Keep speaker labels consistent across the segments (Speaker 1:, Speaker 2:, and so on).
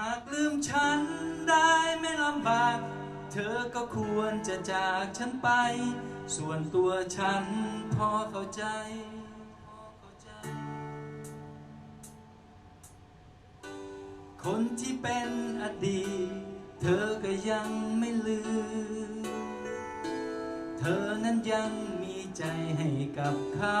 Speaker 1: หากลืมฉันได้ไม่ลำบาก เธอก็ควรจะจากฉันไป ส่วนตัวฉันพอเข้าใจ คนที่เป็นอดีต เธอก็ยังไม่ลืม เธอนั้นยังมีใจให้กับเขา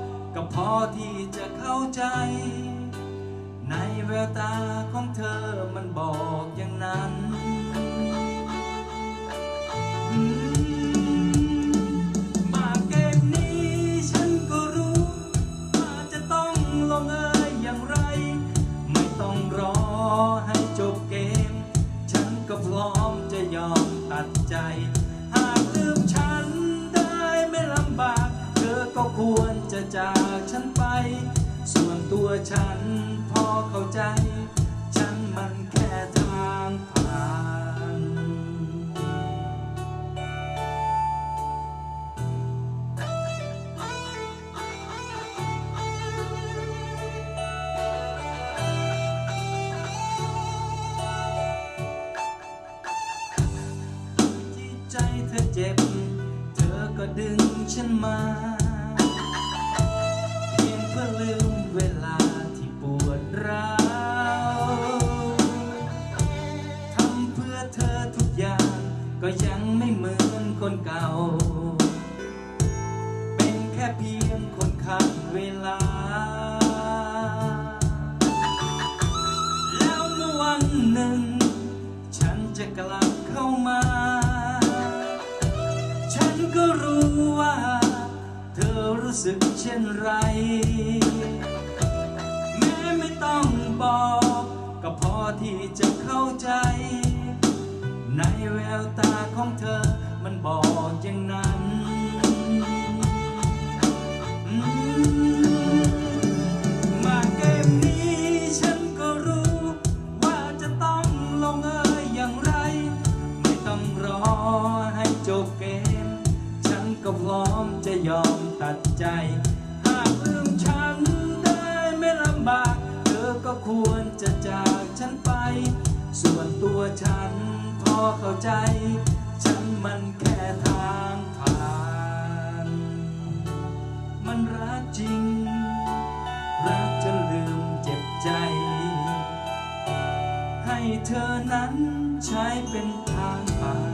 Speaker 1: ก็พอที่จะเข้าใจ ในแววตาของเธอมันบอกอย่างนั้นอืมมาเกมนี้ฉันก็รู้ว่าจะต้องลงเอยอย่างไรไม่ต้องรอให้จบเกมฉันก็พร้อมจะยอมใจหากลืมฉันได้ไม่ลำบากเธอก็ควร จากฉันไป ส่วนตัวฉันพอเข้าใจ ฉันมันแค่ทางผ่าน ที่ใจเธอเจ็บ เธอก็ดึงฉันมา เก่า เป็นแค่เพียงคนข้ามเวลา แล้วเมื่อวันหนึ่ง ฉันจะกลับเข้ามา ฉันก็รู้ว่า เธอรู้สึกเช่นไร แม้ไม่ต้องบอก ก็พอที่จะเข้าใจ ในแววตาของเธอ มันบอกอย่างนั้นมาเกมนี้ฉันก็รู้ ว่าจะต้องลงเอยอย่างไร ไม่ต้องรอให้จบเกม ฉันก็พร้อมจะยอมตัดใจ หากลืมฉันได้ไม่ลำบาก เธอก็ควรจะจากฉันไป ส่วนตัวฉันพอเข้าใจ มันแค่ทางผ่าน มันรักจริง รักจนลืมเจ็บใจ ให้เธอนั้นใช้เป็นทางผ่าน